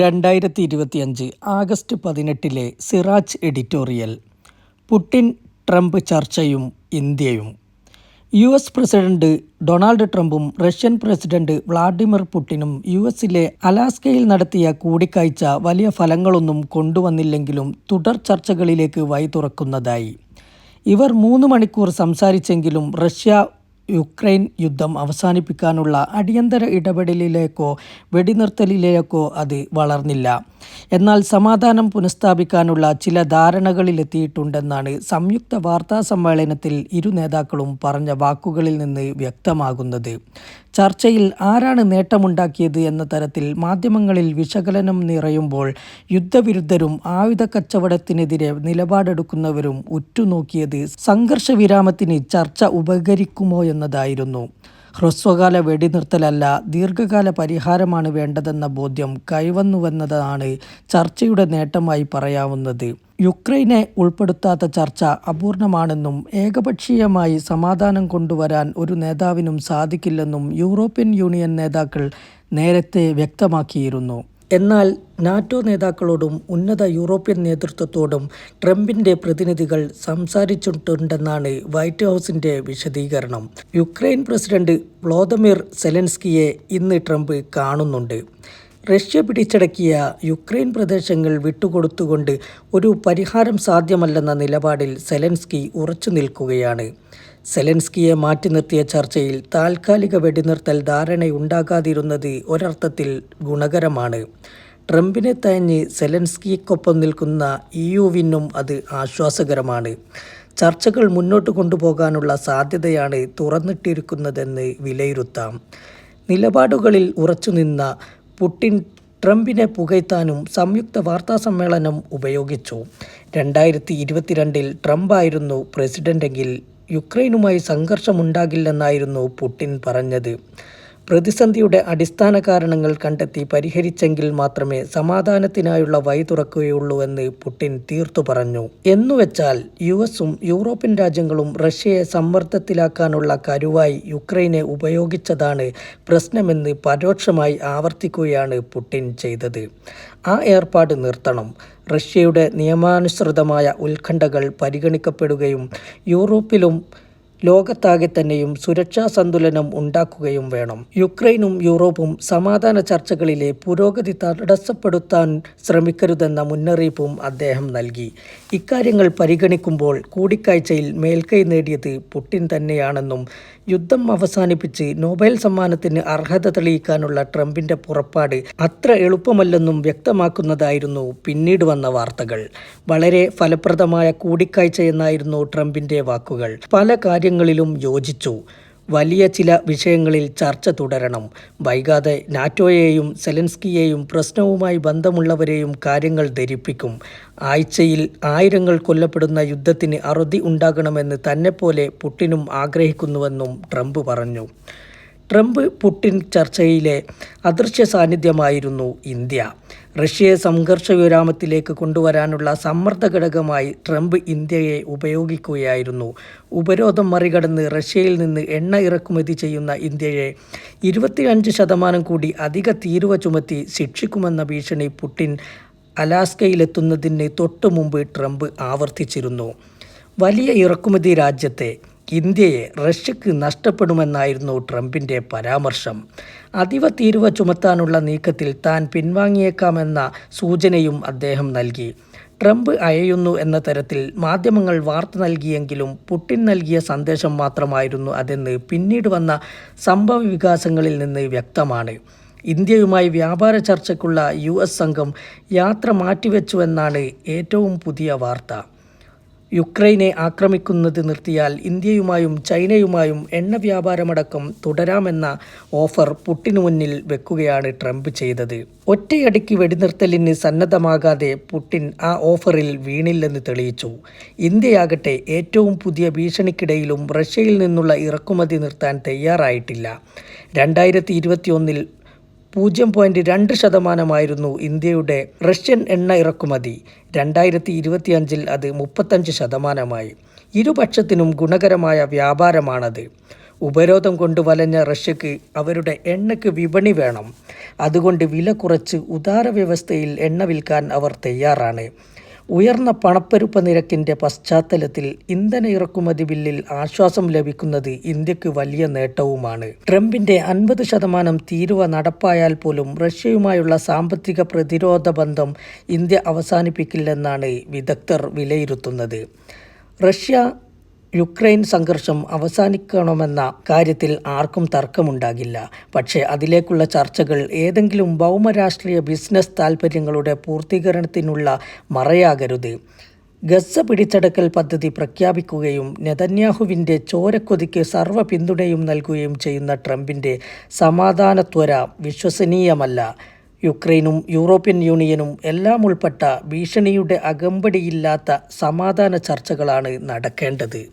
രണ്ടായിരത്തി ഇരുപത്തിയഞ്ച് ആഗസ്റ്റ് പതിനെട്ടിലെ സിറാജ് എഡിറ്റോറിയൽ. പുടിൻ ട്രംപ് ചർച്ചയും ഇന്ത്യയും. യു എസ് പ്രസിഡന്റ് ഡൊണാൾഡ് ട്രംപും റഷ്യൻ പ്രസിഡന്റ് വ്ളാഡിമിർ പുടിനും യു എസിലെ അലാസ്കയിൽ നടത്തിയ കൂടിക്കാഴ്ച വലിയ ഫലങ്ങളൊന്നും കൊണ്ടുവന്നില്ലെങ്കിലും തുടർ ചർച്ചകളിലേക്ക് വഴി തുറക്കുന്നതായി ഇവർ മൂന്ന് മണിക്കൂർ സംസാരിച്ചെങ്കിലും റഷ്യ യുക്രൈൻ യുദ്ധം അവസാനിപ്പിക്കാനുള്ള അടിയന്തര ഇടപെടലിലേക്കോ വെടിനിർത്തലിലേക്കോ അത് വളർന്നില്ല. എന്നാൽ സമാധാനം പുനഃസ്ഥാപിക്കാനുള്ള ചില ധാരണകളിലെത്തിയിട്ടുണ്ടെന്നാണ് സംയുക്ത വാർത്താ സമ്മേളനത്തിൽ ഇരു നേതാക്കളും പറഞ്ഞ വാക്കുകളിൽ നിന്ന് വ്യക്തമാകുന്നത്. ചർച്ചയിൽ ആരാണ് നേട്ടമുണ്ടാക്കിയത് എന്ന തരത്തിൽ മാധ്യമങ്ങളിൽ വിശകലനം നിറയുമ്പോൾ യുദ്ധവിരുദ്ധരും ആയുധ കച്ചവടത്തിനെതിരെ നിലപാടെടുക്കുന്നവരും ഉറ്റുനോക്കിയത് സംഘർഷവിരാമത്തിന് ചർച്ച ഉപകരിക്കുമോ എന്നതായിരുന്നു ഹ്രസ്വകാല വെടിനിർത്തലല്ല ദീർഘകാല പരിഹാരമാണ് വേണ്ടതെന്ന ബോധ്യം കൈവന്നുവെന്നതാണ് ചർച്ചയുടെ നേട്ടമായി പറയാവുന്നത്. യുക്രൈനെ ഉൾപ്പെടുത്താത്ത ചർച്ച അപൂർണമാണെന്നും ഏകപക്ഷീയമായി സമാധാനം കൊണ്ടുവരാൻ ഒരു നേതാവിനും സാധിക്കില്ലെന്നും യൂറോപ്യൻ യൂണിയൻ നേതാക്കൾ നേരത്തെ വ്യക്തമാക്കിയിരുന്നു. എന്നാൽ നാറ്റോ നേതാക്കളോടും ഉന്നത യൂറോപ്യൻ നേതൃത്വത്തോടും ട്രംപിന്റെ പ്രതിനിധികൾ സംസാരിച്ചിട്ടുണ്ടെന്നാണ് വൈറ്റ് ഹൗസിന്റെ വിശദീകരണം. യുക്രൈൻ പ്രസിഡന്റ് വ്ളോദമിർ സെലൻസ്കിയെ ഇന്ന് ട്രംപ് കാണുന്നുണ്ട്. റഷ്യ പിടിച്ചടക്കിയ യുക്രൈൻ പ്രദേശങ്ങൾ വിട്ടുകൊടുത്തുകൊണ്ട് ഒരു പരിഹാരം സാധ്യമല്ലെന്ന നിലപാടിൽ സെലൻസ്കി ഉറച്ചു നിൽക്കുകയാണ്. സെലൻസ്കിയെ മാറ്റി നിർത്തിയ ചർച്ചയിൽ താൽക്കാലിക വെടിനിർത്തൽ ധാരണയുണ്ടാകാതിരുന്നത് ഒരർത്ഥത്തിൽ ഗുണകരമാണ്. ട്രംപിനെ തഴഞ്ഞ് സെലൻസ്കിക്കൊപ്പം നിൽക്കുന്ന ഇ യുവിനും അത് ആശ്വാസകരമാണ്. ചർച്ചകൾ മുന്നോട്ട് കൊണ്ടുപോകാനുള്ള സാധ്യതയാണ് തുറന്നിട്ടിരിക്കുന്നതെന്ന് വിലയിരുത്താം. നിലപാടുകളിൽ ഉറച്ചുനിന്ന പുട്ടിൻ ട്രംപിനെ പുകഴ്ത്താനും സംയുക്ത വാർത്താ സമ്മേളനം ഉപയോഗിച്ചു. രണ്ടായിരത്തി ഇരുപത്തിരണ്ടിൽ ട്രംപായിരുന്നു പ്രസിഡന്റെങ്കിൽ യുക്രൈനുമായി സംഘർഷമുണ്ടാകില്ലെന്നായിരുന്നു പുടിൻ പറഞ്ഞത്. പ്രതിസന്ധിയുടെ അടിസ്ഥാന കാരണങ്ങൾ കണ്ടെത്തി പരിഹരിച്ചെങ്കിൽ മാത്രമേ സമാധാനത്തിനായുള്ള വഴി തുറക്കുകയുള്ളൂവെന്ന് പുടിൻ തീർത്തു പറഞ്ഞു. എന്നുവെച്ചാൽ യു എസും യൂറോപ്യൻ രാജ്യങ്ങളും റഷ്യയെ സമ്മർദ്ദത്തിലാക്കാനുള്ള കരുവായി യുക്രൈനെ ഉപയോഗിച്ചതാണ് പ്രശ്നമെന്ന് പരോക്ഷമായി ആവർത്തിക്കുകയാണ് പുടിൻ ചെയ്തത്. ആ ഏർപ്പാട് നിർത്തണം. റഷ്യയുടെ നിയമാനുസൃതമായ ഉത്കണ്ഠകൾ പരിഗണിക്കപ്പെടുകയും യൂറോപ്പിലും ലോകത്താകെ തന്നെയും സുരക്ഷാ സന്തുലനം ഉണ്ടാക്കുകയും വേണം. യുക്രൈനും യൂറോപ്പും സമാധാന ചർച്ചകളിലെ പുരോഗതി തടസ്സപ്പെടുത്താൻ ശ്രമിക്കരുതെന്ന മുന്നറിയിപ്പും അദ്ദേഹം നൽകി. ഇക്കാര്യങ്ങൾ പരിഗണിക്കുമ്പോൾ കൂടിക്കാഴ്ചയിൽ മേൽക്കൈ നേടിയത് പുടിൻ തന്നെയാണെന്നും യുദ്ധം അവസാനിപ്പിച്ച് നോബൽ സമ്മാനത്തിന് അർഹത തെളിയിക്കാനുള്ള ട്രംപിന്റെ പുറപ്പാട് അത്ര എളുപ്പമല്ലെന്നും വ്യക്തമാക്കുന്നതായിരുന്നു പിന്നീട് വന്ന വാർത്തകൾ. വളരെ ഫലപ്രദമായ കൂടിക്കാഴ്ചയെന്നായിരുന്നു ട്രംപിന്റെ വാക്കുകൾ. പല കാര്യങ്ങളിലും യോജിച്ചു. വലിയ ചില വിഷയങ്ങളിൽ ചർച്ച തുടരണം. വൈകാതെ നാറ്റോയെയും സെലൻസ്കിയെയും പ്രശ്നവുമായി ബന്ധമുള്ളവരെയും കാര്യങ്ങൾ ധരിപ്പിക്കും. ആഴ്ചയിൽ ആയിരങ്ങൾ കൊല്ലപ്പെടുന്ന യുദ്ധത്തിന് അറുതി ഉണ്ടാകണമെന്ന് തന്നെപ്പോലെ പുട്ടിനും ആഗ്രഹിക്കുന്നുവെന്നും ട്രംപ് പറഞ്ഞു. ട്രംപ് പുടിൻ ചർച്ചയിലെ അദൃശ്യ സാന്നിധ്യമായിരുന്നു ഇന്ത്യ. റഷ്യയെ സംഘർഷ വിരാമത്തിലേക്ക് കൊണ്ടുവരാനുള്ള സമ്മർദ്ദ ഘടകമായി ട്രംപ് ഇന്ത്യയെ ഉപയോഗിക്കുകയായിരുന്നു. ഉപരോധം മറികടന്ന് റഷ്യയിൽ നിന്ന് എണ്ണ ഇറക്കുമതി ചെയ്യുന്ന ഇന്ത്യയെ ഇരുപത്തിയഞ്ച് ശതമാനം കൂടി അധിക തീരുവ ചുമത്തി ശിക്ഷിക്കുമെന്ന ഭീഷണി പുടിൻ അലാസ്കയിലെത്തുന്നതിന് തൊട്ടു മുമ്പ് ട്രംപ് ആവർത്തിച്ചിരുന്നു. വലിയ ഇറക്കുമതി രാജ്യത്തെ ഇന്ത്യയെ റഷ്യക്ക് നഷ്ടപ്പെടുമെന്നായിരുന്നു ട്രംപിന്റെ പരാമർശം. അതീവ തീരുവ ചുമത്താനുള്ള നീക്കത്തിൽ താൻ പിൻവാങ്ങിയേക്കാമെന്ന സൂചനയും അദ്ദേഹം നൽകി. ട്രംപ് അയയുന്നു എന്ന തരത്തിൽ മാധ്യമങ്ങൾ വാർത്ത നൽകിയെങ്കിലും പുട്ടിൻ നൽകിയ സന്ദേശം മാത്രമായിരുന്നു അതെന്ന് പിന്നീട് വന്ന സംഭവ വികാസങ്ങളിൽ നിന്ന് വ്യക്തമാണ്. ഇന്ത്യയുമായി വ്യാപാര ചർച്ചയ്ക്കുള്ള യു സംഘം യാത്ര മാറ്റിവെച്ചുവെന്നാണ് ഏറ്റവും പുതിയ വാർത്ത. യുക്രൈനെ ആക്രമിക്കുന്നത് നിർത്തിയാൽ ഇന്ത്യയുമായും ചൈനയുമായും എണ്ണ വ്യാപാരമടക്കം തുടരാമെന്ന ഓഫർ പുട്ടിനു മുന്നിൽ വെക്കുകയാണ് ട്രംപ് ചെയ്തത്. ഒറ്റയടിക്ക് വെടിനിർത്തലിന് സന്നദ്ധമാകാതെ പുട്ടിൻ ആ ഓഫറിൽ വീണില്ലെന്ന് തെളിയിച്ചു. ഇന്ത്യയാകട്ടെ ഏറ്റവും പുതിയ ഭീഷണിക്കിടയിലും റഷ്യയിൽ നിന്നുള്ള ഇറക്കുമതി നിർത്താൻ തയ്യാറായിട്ടില്ല. രണ്ടായിരത്തി ഇരുപത്തിയൊന്നിൽ പൂജ്യം പോയിന്റ് രണ്ട് ശതമാനമായിരുന്നു ഇന്ത്യയുടെ റഷ്യൻ എണ്ണ ഇറക്കുമതി. രണ്ടായിരത്തി ഇരുപത്തിയഞ്ചിൽ അത് മുപ്പത്തഞ്ച് ശതമാനമായി. ഇരുപക്ഷത്തിനും ഗുണകരമായ വ്യാപാരമാണത്. ഉപരോധം കൊണ്ട് വലഞ്ഞ റഷ്യക്ക് അവരുടെ എണ്ണയ്ക്ക് വിപണി വേണം. അതുകൊണ്ട് വില കുറച്ച് ഉദാര വ്യവസ്ഥയിൽ എണ്ണ വിൽക്കാൻ അവർ തയ്യാറാണ്. ഉയർന്ന പണപ്പെരുപ്പ നിരക്കിന്റെ പശ്ചാത്തലത്തിൽ ഇന്ധന ഇറക്കുമതി ബില്ലിൽ ആശ്വാസം ലഭിക്കുന്നത് ഇന്ത്യയ്ക്ക് വലിയ നേട്ടവുമാണ്. ട്രംപിന്റെ അൻപത് ശതമാനം തീരുവ നടപ്പായാൽ പോലും റഷ്യയുമായുള്ള സാമ്പത്തിക പ്രതിരോധ ബന്ധം ഇന്ത്യ അവസാനിപ്പിക്കില്ലെന്നാണ് വിദഗ്ധർ വിലയിരുത്തുന്നത്. റഷ്യ യുക്രൈൻ സംഘർഷം അവസാനിക്കണമെന്ന കാര്യത്തിൽ ആർക്കും തർക്കമുണ്ടാകില്ല. പക്ഷേ അതിലേക്കുള്ള ചർച്ചകൾ ഏതെങ്കിലും ഭൗമരാഷ്ട്രീയ ബിസിനസ് താൽപ്പര്യങ്ങളുടെ പൂർത്തീകരണത്തിനുള്ള മറയാകരുത്. ഗസ പിടിച്ചടക്കൽ പദ്ധതി പ്രഖ്യാപിക്കുകയും നെതന്യാഹുവിന്റെ ചോരക്കൊതിക്ക് സർവ പിന്തുണയും നൽകുകയും ചെയ്യുന്ന ട്രംപിന്റെ സമാധാനത്വര വിശ്വസനീയമല്ല. യുക്രൈനും യൂറോപ്യൻ യൂണിയനും എല്ലാം ഉൾപ്പെട്ട ഭീഷണിയുടെ അകമ്പടിയില്ലാത്ത സമാധാന ചർച്ചകളാണ് നടക്കേണ്ടത്.